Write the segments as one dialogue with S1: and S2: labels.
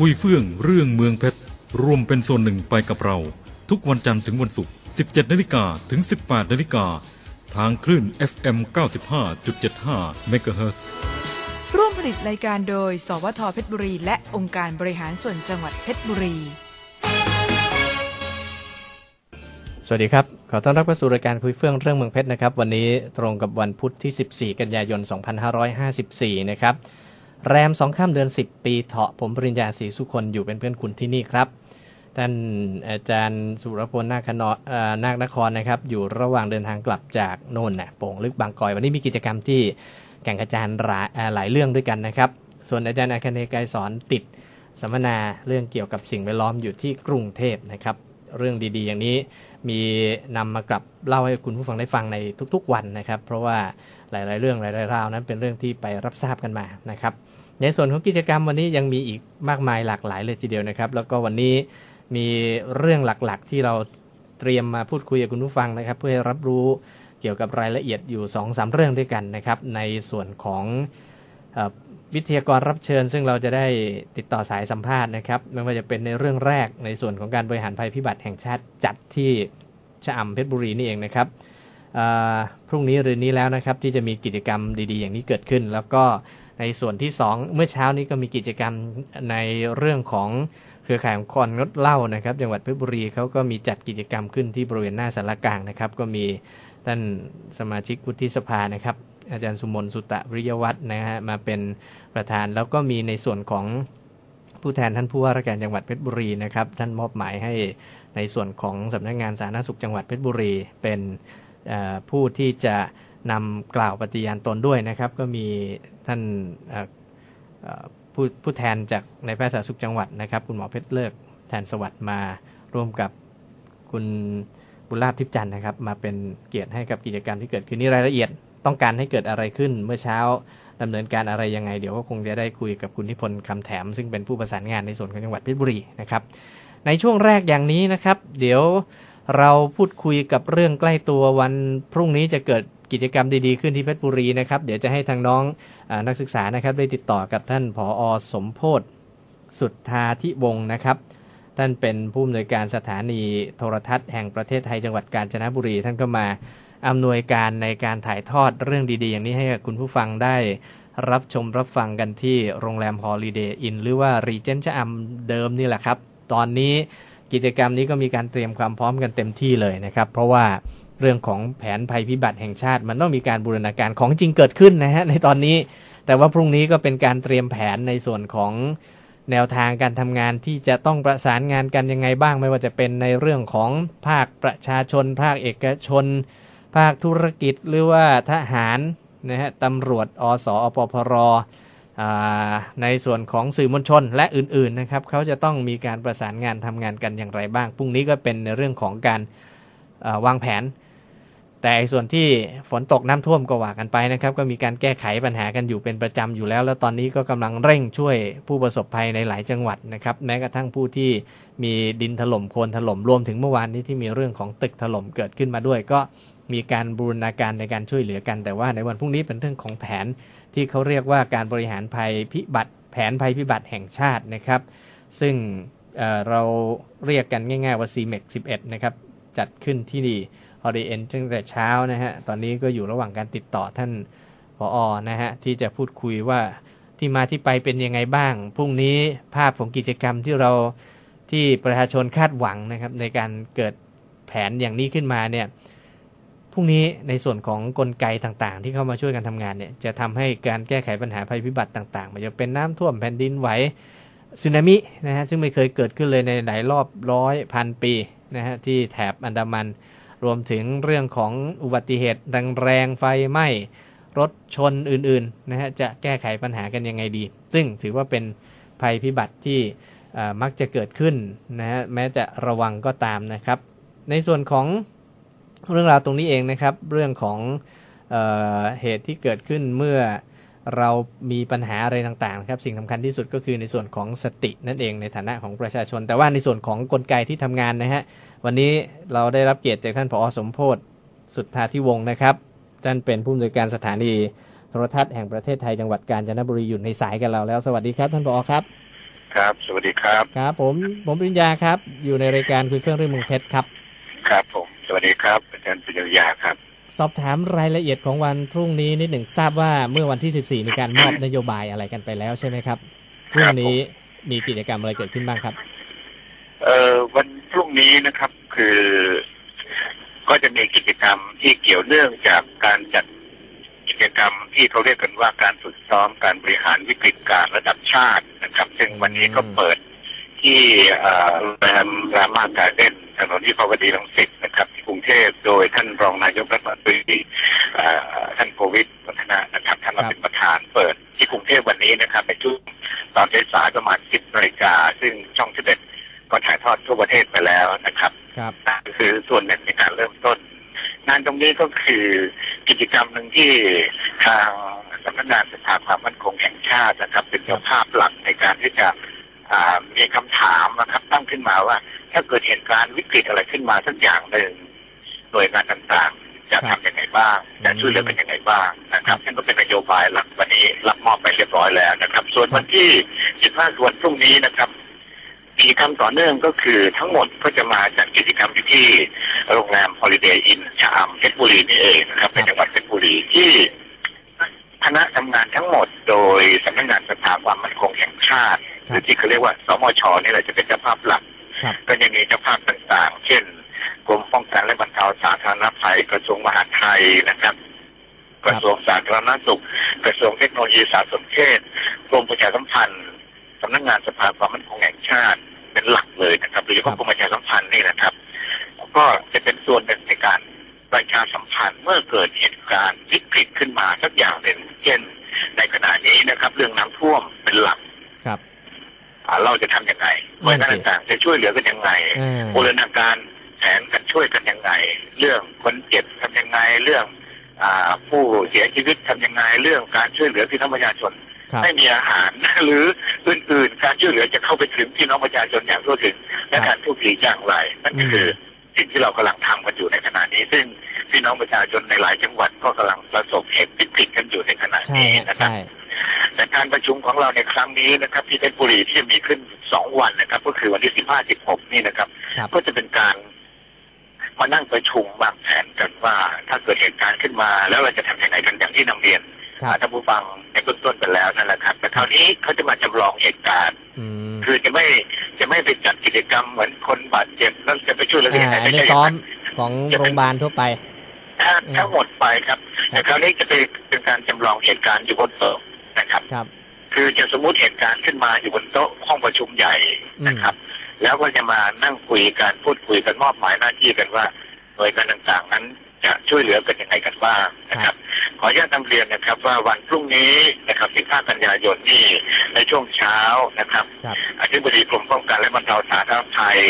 S1: คุยเฟื่องเรื่องเมืองเพชรร่วมเป็นส่วนหนึ่งไปกับเรา ทุกวันจันทร์ถึงวันศุกร์ 17นาฬิกาถึง 18นาฬิกาทางคลื่น FM 95.75 MHz
S2: ร่วมผลิตรายการโดย สวทเพชรบุรี และองค์การบริหารส่วนจังหวัดเพชรบุรี
S3: สวัสดีครับ ขอต้อนรับเข้าสู่รายการคุยเฟื่องเรื่องเมืองเพชรนะครับ วันนี้ตรงกับวันพุธที่ 14 กันยายน 2554 นะครับ แรมสองข้ามเดือน 10 ปีเถาะผมปริญญาศรีสุคนอยู่เป็นเพื่อนคุณที่นี่ครับท่านอาจารย์สุรพลนาคนอเอ่อนาคนครนะครับ อยู่ระหว่างเดินทางกลับจากโน่นนะโป่งลึกบางกอย วันนี้มีกิจกรรมที่แก่งกระจานหลายเอ่อหลายเรื่องด้วยกันนะครับ ส่วนอาจารย์อาคเนย์ไกรสอนติดสัมมนาเรื่องเกี่ยวกับสิ่งแวดล้อมอยู่ที่กรุงเทพนะครับ เรื่องดีๆ อย่างนี้มีนำมากลับเล่าให้คุณผู้ฟังได้ฟังในทุกๆวันนะครับ เพราะว่าหลายๆ เรื่องหลายๆราวนั้นเป็นเรื่องที่ไปรับทราบกันมานะครับ ในส่วนของกิจกรรมวันนี้ยังมีอีกมากมายหลากหลายเลยทีเดียวนะครับ แล้วก็วันนี้มีเรื่องหลักๆ ที่เราเตรียมมาพูดคุยกับคุณผู้ฟังนะครับ เพื่อให้รับรู้เกี่ยวกับรายละเอียดอยู่2อสเรื่องด้วยกันนะครับ ในส่วนของวิทยากรรับเชิญ ซึ่งเราจะได้ติดต่อสายสัมภาษณ์นะครับไม่ว่าจะเป็นในเรื่องแรกในส่วนของการบริหารภัยพิบัติแห่งชาติจัดที่ชะอำเพชรบุรีนี่เองนะครับพรุ่งนี้หรือนี้แล้วนะครับที่จะมีกิจกรรมดีๆ อย่างนี้เกิดขึ้น แล้วก็ ในส่วนที่ 2 เมื่อเช้านี้ก็มีกิจกรรมในเรื่องของเครือข่ายของค์กรงดเหล้านะครับจังหวัดเพชรบุรีเขาก็มีจัดกิจกรรมขึ้นที่บริเวณหน้าสารกลางนะครับ ก็มีท่านสมาชิกวุฒิสภานะครับ อาจารย์สุมนสุตะวิริยวัฒนะฮะมาเป็นประธานแล้วก็มีในส่วนของผู้แทนท่านผู้ว่าราชการจังหวัดเพชรบุรีนะครับท่านมอบหมายให้ในส่วนของสำนักงานสาธารณสุขจังหวัดเพชรบุรีเป็นผู้ที่จะ นำกล่าวปฏิญาณตนด้วยนะครับ ก็มีท่านผู้ผู้แทนจากในแพทยสาธารณสุขจังหวัดนะครับ คุณหมอเพชรเลิกแทนสวัสดิ์มาร่วมกับคุณบุญลาภทิพจันทร์นะครับ มาเป็นเกียรติให้กับกิจกรรมที่เกิดขึ้นนี่รายละเอียดต้องการให้เกิดอะไรขึ้นเมื่อเช้าดำเนินการอะไรยังไง เดี๋ยวก็คงจะได้คุยกับคุณนิพนธ์คำแถม ซึ่งเป็นผู้ประสานงานในส่วนของจังหวัดเพชรบุรีนะครับ ในช่วงแรกอย่างนี้นะครับ เดี๋ยวเราพูดคุยกับเรื่องใกล้ตัววันพรุ่งนี้จะเกิดกิจกรรมดีๆขึ้นที่เพชรบุรีนะครับ เดี๋ยวจะให้ทางน้องอนักศึกษานะครับได้ติดต่อกับท่านผออสมโพธสุทธาธิวงศ์นะครับ ท่านเป็นผู้อำนวยการสถานีโทรทัศน์แห่งประเทศไทยจังหวัดกาญจนบุรี ท่านก็มาอำนวยการในการถ่ายทอดเรื่องดีๆ อย่างนี้ให้กับคุณผู้ฟังได้รับชมรับฟังกันที่โรงแรมฮอลิเดย์อินหรือว่ารีเจนชะอำเดิมนี่แหละครับ ตอนนี้กิจกรรมนี้ก็มีการเตรียมความพร้อมกันเต็มที่เลยนะครับ เพราะว่า เรื่องของแผนภัยพิบัติแห่งชาติ มันต้องมีการบูรณาการของจริงเกิดขึ้นนะฮะในตอนนี้ แต่ว่าพรุ่งนี้ก็เป็นการเตรียมแผนในส่วนของแนวทางการทำงานที่จะต้องประสานงานกันยังไงบ้าง ไม่ว่าจะเป็นในเรื่องของภาคประชาชน ภาคเอกชน ภาคธุรกิจหรือว่าทหารนะฮะตำรวจอสอปพรในส่วนของสื่อมวลชนและอื่นๆนะครับเขาจะต้องมีการประสานงานทำงานกันอย่างไรบ้างพรุ่งนี้ก็เป็นในเรื่องของการวางแผน แต่ส่วนที่ฝนตกน้ำท่วมก็ว่ากันไปนะครับ ก็มีการแก้ไขปัญหากันอยู่เป็นประจำอยู่แล้ว แล้วตอนนี้ก็กำลังเร่งช่วยผู้ประสบภัยในหลายจังหวัดนะครับแม้กระทั่งผู้ที่มีดินถล่มโคลนถล่มรวมถึงเมื่อวานนี้ที่มีเรื่องของตึกถล่มเกิดขึ้นมาด้วย ก็มีการบูรณาการในการช่วยเหลือกัน แต่ว่าในวันพรุ่งนี้เป็นเรื่องของแผนที่เขาเรียกว่าการบริหารภัยพิบัติ แผนภัยพิบัติแห่งชาตินะครับ ซึ่งเเราเรียกกันง่ายๆว่า CMEX 11 นะครับจัดขึ้นที่นี่ ฮอริเอ็นตั้งแต่เช้านะฮะ ตอนนี้ก็อยู่ระหว่างการติดต่อท่านผออนะฮะ ที่จะพูดคุยว่าที่มาที่ไปเป็นยังไงบ้าง พรุ่งนี้ภาพของกิจกรรมที่เราที่ประชาชนคาดหวังนะครับ ในการเกิดแผนอย่างนี้ขึ้นมาเนี่ยพรุ่งนี้ในส่วนของกลไกต่างๆ ที่เข้ามาช่วยกันทำงานเนี่ยจะทำให้การแก้ไขปัญหาภัยพิบัติต่างๆไมันจะเป็นน้ำท่วมแผ่นดินไหวสึนามินะฮะซึ่งไม่เคยเกิดขึ้นเลยในหลายรอบร้อยพันปีนะฮะที่แถบอันดามัน รวมถึงเรื่องของอุบัติเหตุแรงๆไฟไหม้รถชนอื่นๆนะฮะจะแก้ไขปัญหากันยังไงดี ซึ่งถือว่าเป็นภัยพิบัติที่มักจะเกิดขึ้นนะฮะแม้จะระวังก็ตามนะครับ ในส่วนของเรื่องราวตรงนี้เองนะครับ เรื่องของเออเหตุที่เกิดขึ้นเมื่อเรามีปัญหาอะไรต่างๆครับสิ่งสำคัญที่สุดก็คือในส่วนของสตินั่นเองในฐานะของประชาชน แต่ว่าในส่วนของกลไกที่ทำงานนะฮะ วันนี้เราได้รับเกียรติจากท่านผอสมโพธสุทธาธิวงศ์นะครับ ท่านเป็นผู้อำนวยการสถานีโทรทัศน์แห่งประเทศไทยจังหวัดกาญจนบุรีอยู่ในสายกับเราแล้ว สวัสดีครับท่านผอครับ
S4: ครับ สวัสดีครับ
S3: ครับ ผมผมปริญญาครับ อยู่ในรายการคุยเฟื่องเรื่องเมืองเพชรครับ
S4: ครับผม สวัสดีครับอาจารย์ปิญญาครับ
S3: สอบถามรายละเอียดของวันพรุ่งนี้นิดหนึ่งทราบว่าเมื่อวันที่ 14 มีการมอบนโยบายอะไรกันไปแล้วใช่ไหมครับพรุ่งนี้มีกิจกรรมอะไรเกิดขึ้นบ้างครับ
S4: เอ่อวัน พรุ่งนี้นะครับ คือก็จะมีกิจกรรมที่เกี่ยวเนื่องจากการจัดกิจกรรมที่เขาเรียกกันว่าการฝึกซ้อมการบริหารวิกฤตการระดับชาตินะครับ ซึ่งวันนี้ก็เปิดที่โรงแรมรามาการ์เด้นถนนที่พาวดีรังสิตนะครับ ที่กรุงเทพโดยท่านรองนายกรัฐมนตรีท่านโควิดวัฒนะนะครับท่านมาเป็นประธานเปิดที่กรุงเทพวันนี้นะครับในช่วงตอนสายๆประมาณ 10นาฬิกาซึ่งช่องที่เด็ด ก็ถ่ายทอดทั่วประเทศไปแล้วนะครับ
S3: ครับ
S4: นั่นคือส่วนหนึ่งในการเริ่มต้น งานตรงนี้ก็คือกิจกรรมหนึ่งที่ทางสำนักงานสภาความมั่นคงแห่งชาตินะครับ เป็นเจ้าภาพหลักในการที่จะอ่ามีคำถามนะครับ ตั้งขึ้นมาว่า ถ้าเกิดเหตุการณ์วิกฤตอะไรขึ้นมาสักอย่างหนึ่งหน่วยงานต่างๆ จะ
S3: ครั
S4: ทำ
S3: บ
S4: ยังไงบ้างจะช่วยเหลือกันยังไงบ้างนะครับซึ่งก็เป็นนโยบายหลักวันนี้รับมอบไปเรียบร้อยแล้วนะครับ ส่วนวันที่15ส่วนพรุ่งนี้นะครับ กิจกรรมต่อเนื่องก็คือทั้งหมดก็จะมาจากกิจกรรมอยู่ที่โรงแรม Holiday Inn ชะอำเพชรบุรีนี่เองนะครับในจังหวัดเพชรบุรีที่คณะทำงานทั้งหมดโดยสำนักงานสภาความมั่นคงแห่งชาติ หรือที่เขาเรียกว่าสมชนี่แหละจะเป็นเจ้าภาพหลัก
S3: ครับ
S4: ก็จะมีเจ้าภาพต่างๆ เช่นกรมป้องกันและบรรเทาสาธารณภัยกระทรวงมหาดไทยนะครับกระทรวงสาธารณสุข กระทรวงเทคโนโลยีสารสนเทศกรมประชาสัมพันธ์ สำนักงานสภาความมั่นคงแห่งชาติเป็นหลักเลยนะครับโดยเฉ
S3: ครั
S4: พาะ
S3: บ
S4: กรมประชาสัมพันธ์นี่นะครับ ก็จะเป็นส่วนหนึ่งในการประชาสัมพันธ์เมื่อเกิดเหตุการณ์วิกฤตขึ้นมาสักอย่างหนึ่งเช่น ในขณะนี้นะครับ เรื่องน้ำท่วมเป็นหลัก
S3: ครับ
S4: อ่าเราจะทำยังไงหน่วยงานต่างๆจะช่วยเหลือกันยังไง
S3: อ่า
S4: บูรณาการแผนกันช่วยกันยังไง เรื่องคนเจ็บทำยังไงเรื่องอาผู้เสียชีวิตทำยังไงเรื่องการช่วยเหลือพี่น้องประชาชน
S3: ครับ
S4: ไม่มีอาหารหรืออื่นๆ การช่วยเหลือจะเข้าไปถึงพี่น้องประชาชนอย่างทั่วถึงและการทุกทีอย่างไรนั่นก็คือสิ่งที่เรากำลังทำกันอยู่ในขณะนี้ ซึ่งพี่น้องประชาชนในหลายจังหวัดก็กำลังประสบเหตุวิกฤตกันอยู่ในขณะ
S3: ใช่
S4: นี้
S3: ฮะ
S4: นะครับ
S3: ใช่
S4: แต่การประชุมของเราในครั้งนี้นะครับที่เพชรบุรีที่จะมีขึ้นสองวันนะครับ ก็คือวันที่สิบห้าสิบหกนี่นะครับ
S3: ครับ
S4: ก็จะเป็นการมานั่งประชุมวางแผนกันว่า ถ้าเกิดเหตุการณ์ขึ้นมา แล้วเราจะทำยังไงกันอย่างที่นำเรียน
S3: ครับ
S4: ท่านผู้ฟังในเบื้องต้นไปแล้วนั่นแหละครับ แต่คราวนี้เขาจะมาจำลองเหตุการณ์
S3: อืม
S4: คือจะไม่จะไม่ไปจัดกิจกรรมเหมือนคนบาดเจ็บแล้วจะไปช่วยเหลือยังไง
S3: อ่าอัน
S4: ไม่
S3: นี้
S4: ใช่
S3: ซ้อม
S4: ย่างนั้น
S3: ของโรงพยาบาลทั่วไป
S4: ทั้งทั้งหมดไปครับ แต่คราวนี้จะเป็นเป็นการจำลองเหตุการณ์อยู่บนโต๊ะนะครับ
S3: ครับ
S4: คือจะสมมุติเหตุการณ์ขึ้นมาอยู่บนโต๊ะห้องประชุมใหญ่นะครับ แล้วก็จะมานั่งคุยกันพูดคุยกันมอบหมายหน้าที่กันว่าหน่วยงานต่างๆ นั้นจะช่วยเหลือกันยังไงกันบ้างนะครับข ออนุญาตนำเรียนนะครับว่าวันพรุ่งนี้นะครับ 15 กันยายนนี่ในช่วงเช้านะครับ
S3: ครับ
S4: อธิบดีกรมป้องกันและบรรเทาสาธารณภัย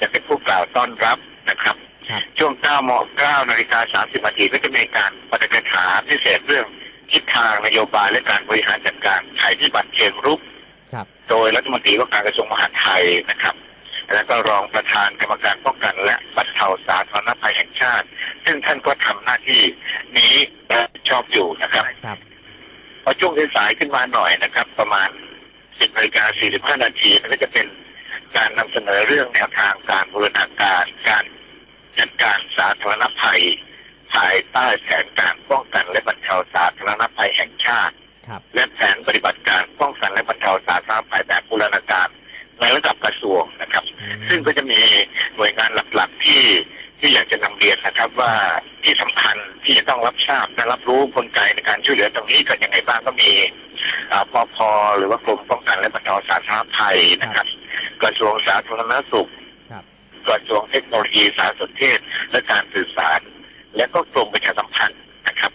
S4: จะเป็นผู้กล่าวต้อนรับนะครับ
S3: ครับ
S4: ช่วง9โมง9นาฬิกา30นาทีก็จะมีการปฏิบัติฐานพิเศษเรื่องทิศทางนโยบายและการบริหารจัดการภัยพิบัติเชิงรุก
S3: ครับ
S4: โดยรัฐมนตรีว่าการกระทรวงมหาดไทยนะครับ แล้วก็รองประธานกรรมการป้องกันและบรรเทาสาธารณภัยแห่งชาติ ซึ่งท่านก็ทำหน้าที่ นี้รับผิดชอบอยู่นะครับ
S3: ครับ
S4: พอช่วงสายๆขึ้นมาหน่อยนะครับ ประมาณ 10นาฬิกา45นาทีมันก็จะเป็นการนำเสนอเรื่องแนวทางการบูรณาการการจัดการสาธารณภัย ภายใต้แผนการป้องกันและบรรเทาสาธารณภัยแห่งชาติ
S3: ครับ
S4: และแผนปฏิบัติการป้องกันและบรรเทาสาธารณภัยแบบบูรณาการในระดับกระทรวงนะครับ
S3: อืม
S4: ซึ่งก็จะมีหน่วยงานหลักๆที่ที่อยากจะนำเรียนนะครับว่าที่สำคัญ ที่จะต้องรับทราบและรับรู้กลไกในการช่วยเหลือตรงนี้กันยังไงบ้างก็มีอ่าปพหรือว่ากรมป้องกันและบรรเทาสาธารณภัยนะครับ กระทรวงสาธารณสุข
S3: ครับ
S4: กระทรวงเทคโนโลยีสารสนเทศ และการสื่อสาร และก็กรมประชาสัมพันธ์นะครับ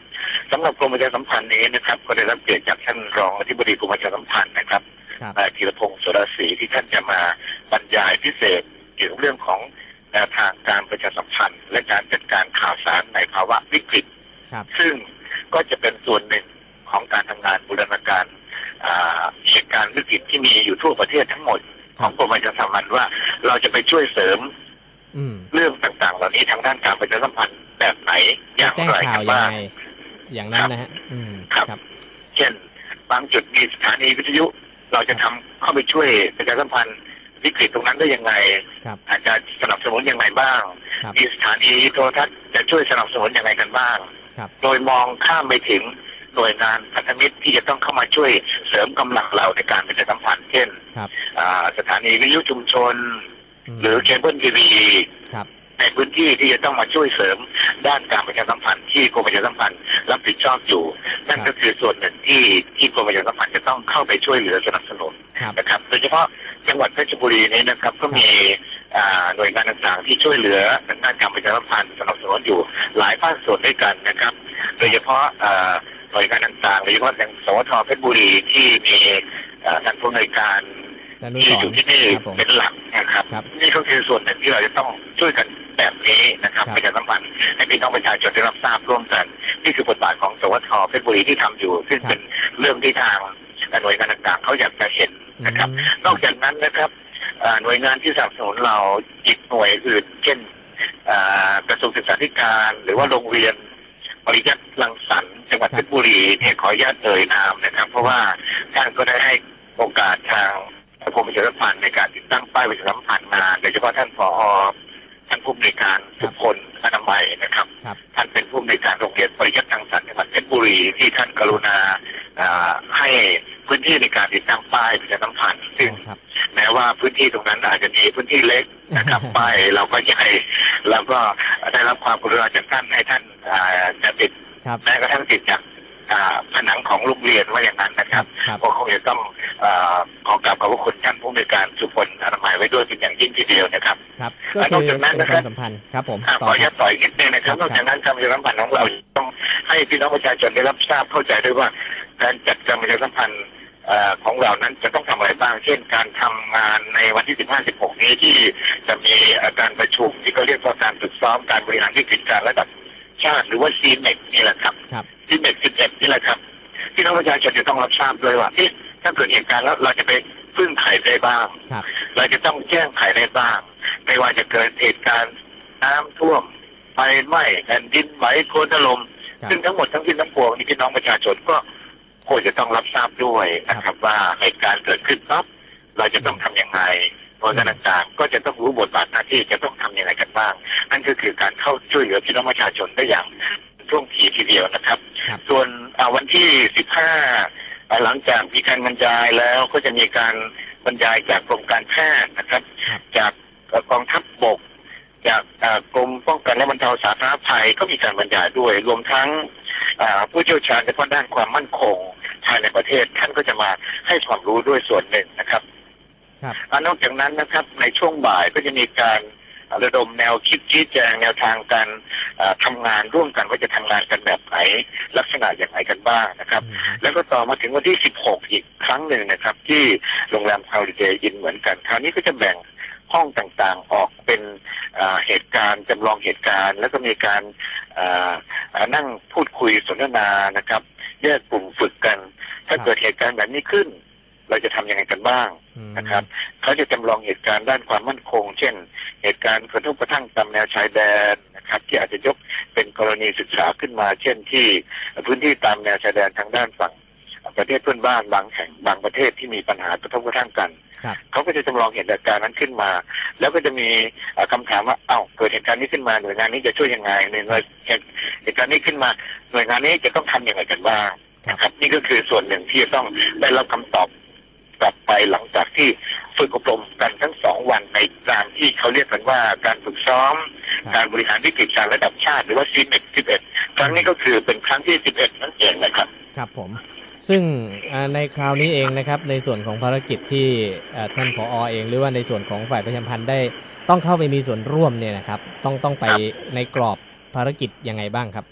S4: สำหรับกรมประชาสัมพันธ์นี้นะครับ ก็ได้รับเกียรติจากท่านรองอธิบดีกรมประชาสัมพันธ์นะครับ
S3: ครับ
S4: นายธีรพงศ์สุรศรีที่ท่านจะมาบรรยายพิเศษเกี่ยวกับเรื่องของ แนวทางการประชาสัมพันธ์ และการจัดการข่าวสารในภาวะวิกฤต
S3: ครับ
S4: ซึ่งก็จะเป็นส่วนหนึ่งของการทำงานบูรณาการอ่าเหตุการณ์วิกฤตที่มีอยู่ทั่วประเทศทั้งหมด ของกรมประชาสัมพันธ์ว่าเราจะไปช่วยเสริม
S3: อืม
S4: เรื่องต่างๆ เหล่านี้ทางด้านการประชาสัมพันธ์แบบไหนอย่าง
S3: แจ้ง
S4: ไร
S3: ข่า
S4: กั
S3: วนยัง
S4: บ้าง
S3: ไงอย่างนั้นนะฮะอืม
S4: ครับ
S3: ครับ
S4: เช่น บางจุดมีสถานีวิทยุ เราจะทำข้อเข้าไปช่วยประชาสัมพันธ์ วิกฤตตรงนั้นได้ยังไง
S3: ครับ
S4: อาจจะสนับสนุนยังไงบ้าง
S3: ครับ
S4: มีสถานีโทรทัศน์จะช่วยสนับสนุนยังไงกันบ้าง
S3: ครับ
S4: โดยมองข้ามไปถึงหน่วยงานพันธมิตรที่จะต้องเข้ามาช่วยเสริมกำลังเราในการประชาสัมพันธ์เช่น
S3: ครับ
S4: อ่าสถานีวิทยุชุมชน
S3: ม
S4: หรือเคเบิลทีวี
S3: ครับ
S4: ในพื้นที่ที่จะต้องมาช่วยเสริมด้านการประชาสัมพันธ์ที่กรมประชาสัมพันธ์รับผิดชอบอยู่ นั่นก็คือส่วนหนึ่งที่ที่กรมประชาสัมพันธ์จะต้องเข้าไปช่วยเหลือสนับสนุน
S3: ครับ
S4: นะครับโดยเฉพาะจังหวัดเพชรบุรีนี้นะครับก็มีอ่าหน่วยงานต่างๆที่ช่วยเหลือทางด้านการประชาสัมพันธ์สนับสนุนอยู่หลายภาคส่วนด้วยกันนะครับ โดยเฉพาะอ่าหน่วยงานต่างๆโดยเฉพาะอย่างสวทเพชรบุรีที่มีอ่าท่านผู้อำนวยการ
S3: ดานุ
S4: ที่
S3: ส
S4: อ
S3: ร
S4: ยู่ที่นี่
S3: ครับผม
S4: เป็นหลักนะครับ
S3: ครับ
S4: นี่ก็คือส่วนหนึ่งที่เราจะต้องช่วยกันแบบนี้นะครับ
S3: ครับ
S4: ประชาสัมพันธ์ให้พี่น้องประชาชนได้รับทราบร่วมกัน นี่คือบทบาทของสวทเพชรบุรีที่ทำอยู่ ซึ่งเป็นเรื่องที่ทาง หน่วยงานต่างๆเขาอยากจะเห็นนะครับ
S3: อืม
S4: นอกจากนั้นนะครับอ่าหน่วยงานที่สนับสนุนเราอีกหน่วยอื่น เช่นอ่ากระทรวงศึกษาธิการหรือว่าโรงเรียนปริยัติรังสรรค์จังหวัดเพชรบุรีเนี่ยขออนุญาตเอ่ยนามนะครับ เพราะว่าท่านก็ได้ให้โอกาสทางกรมประชาสัมพันธ์ในการติดตั้งป้ายประชาสัมพันธ์มาโดยเฉพาะท่านผอท่านผู้อำนวยการทุกคนอนามัยนะครับ
S3: ครับ
S4: ท่านเป็นผู้อำนวยการโรงเรียนปริยัติรังสรรค์จังหวัดเพชรบุรีที่ท่านกรุณาอ่าให้ พื้นที่ในการติดตั้งป้ายประชาสัมพันธ์ซึ่ง
S3: ครับ
S4: แม้ว่าพื้นที่ตรงนั้นอาจจะมีพื้นที่เล็กนะครับป้ายเราก็ใหญ่แล้วก็ได้รับความกรุณาจากท่านให้ท่านอ่าจะติด
S3: ครับ
S4: แม้กระทั่งติดจากอ่าผนังของโรงเรียนว่าอย่างนั้นนะครับ
S3: ครับ
S4: ก็คงจะต้องอาขอกราบขอบพระคุณท่านผู้อำนวยการสุพลอนามัยไว้ด้วยเป็นอย่างยิ่งทีเดียวนะครับ
S3: ครับ
S4: แล้
S3: ก็
S4: วนอก
S3: คือ
S4: จากนั้น
S3: เป็น
S4: นะครับ
S3: ความสัมพันธ์ครับผม
S4: อ่า
S3: ต่
S4: ข
S3: อ
S4: ออนุ
S3: ค
S4: ญา
S3: รับ
S4: ตต่ออีกนิดนึงนะครับ
S3: ครับ
S4: นอกจากนั้นการประชาสัมพันธ์ของเราต้องให้พี่น้องประชาชนได้รับทราบเข้าใจด้วยว่าการจัดการประชาสัมพันธ์เอ่อ ของเรานั้นจะต้องทำอะไรบ้าง เช่น การทำงานในวันที่ 15 16 นี้ที่จะมีเอ่อการประชุมที่เขาเรียกว่าการฝึกซ้อมการบริหารวิกฤตการณ์ระดับชาติหรือว่า CMEC นี่แหละครับ
S3: ครับ
S4: CMEC 11 นี่แหละครับพี่น้องประชาชนจะต้องรับทราบด้วยว่าเอ๊ะถ้าเกิดเหตุการณ์แล้วเราจะไปพึ่งใครได้บ้าง
S3: ครับ
S4: เราจะต้องแจ้งไขได้บ้าง ไม่ว่าจะเกิดเหตุการณ์น้ำท่วมไฟไหม้แผ่นดินไหวโคลนถล่ม
S3: ครับ
S4: ซึ่งทั้งหมดทั้งสิ้นทั้งปวงนี่พี่น้องประชาชนก็ ควรจะต้องรับทราบด้วยนะครับ ว่าเหตุการณ์เกิดขึ้นปั๊บเราจะต้องทำยังไงเพราะฉะนั้นต่างๆก็จะต้องรู้บทบาทหน้าที่จะต้องทำยังไงกันบ้าง นั่นก็คือการเข้าช่วยเหลือพี่น้องประชาชนได้อย่างท่วงทีทีเดียวนะครับ
S3: ครับ
S4: ส่วนอ่าวันที่ 15 หลังจากมีการบรรยายแล้วก็จะมีการบรรยายจากกรมการแพทย์นะครับ
S3: ครับ
S4: จากเอ่อกองทัพบกจากอ่ากรมป้องกันและบรรเทาสาธารณภัยก็มีการบรรยายด้วย รวมทั้งอ่าผู้เชี่ยวชาญเฉพาะด้านความมั่นคง ภายในประเทศท่านก็จะมาให้ความรู้ด้วยส่วนหนึ่งนะครับ
S3: ครับ
S4: อ่านอกจากนั้นนะครับในช่วงบ่ายก็จะมีการอ่าระดมแนวคิดชี้แจงแนวทางการอ่าทำงานร่วมกันว่าจะทำงานกันแบบไหนลักษณะอย่างไรกันบ้างนะครับ
S3: อืม
S4: แล้วก็ต่อมาถึงวันที่ 16 อีกครั้งหนึ่งนะครับ ที่โรงแรม Holiday Inn เหมือนกัน คราวนี้ก็จะแบ่งห้องต่างๆออกเป็นอ่าเหตุการณ์จำลองเหตุการณ์ แล้วก็มีการอ่าอ่านั่งพูดคุยสนทนานะครับ แยกกลุ่มฝึกกัน ถ้า
S3: ครับ
S4: เกิดเหตุการณ์แบบนี้ขึ้น เราจะทำยังไงกันบ้าง
S3: อืม
S4: นะครับเขาจะจำลองเหตุการณ์ด้านความมั่นคง เช่น เหตุการณ์กระทบกระทั่งตามแนวชายแดนนะครับที่อาจจะยกเป็นกรณีศึกษาขึ้นมา เช่นที่พื้นที่ตามแนวชายแดนทางด้านฝั่งประเทศเพื่อนบ้านบางแห่งบางประเทศที่มีปัญหากระทบกระทั่งกัน
S3: ครับ
S4: เขาก็จะจำลองเหตุการณ์นั้นขึ้นมา แล้วก็จะมีเอ่อคำถามว่าเอ้าเกิดเหตุการณ์นี้ขึ้นมาหน่วยงานนี้จะช่วยยังไงหน่วยงานเหตุเหตุการณ์นี้ขึ้นมา หน่วยงานนี้จะต้องทำยังไงกันบ้างนะครับ นี่ก็คือส่วนหนึ่งที่จะต้องได้รับคำตอบกลับไปหลังจากที่ฝึกอบรมกันทั้งสองวันในการที่เขาเรียกกันว่าการฝึกซ้อม
S3: ครับ
S4: การบริหารวิกฤตการณ์ระดับชาติ หรือว่าซีเอ็ดสิบเอ็ดครั้งนี้ก็คือเป็นครั้งที่สิบเอ็ดนั่นเองนะครับ
S3: ครับผม ซึ่งอ่าในคราวนี้เองนะครับ ในส่วนของภารกิจที่อ่าท่านผอเอง หรือว่าในส่วนของฝ่ายประชาสัมพันธ์ได้ต้องเข้าไปมีส่วนร่วมเนี่ยนะครับ ต้องต้องไป
S4: ครับ
S3: ในกรอบภารกิจยังไงบ้างครับ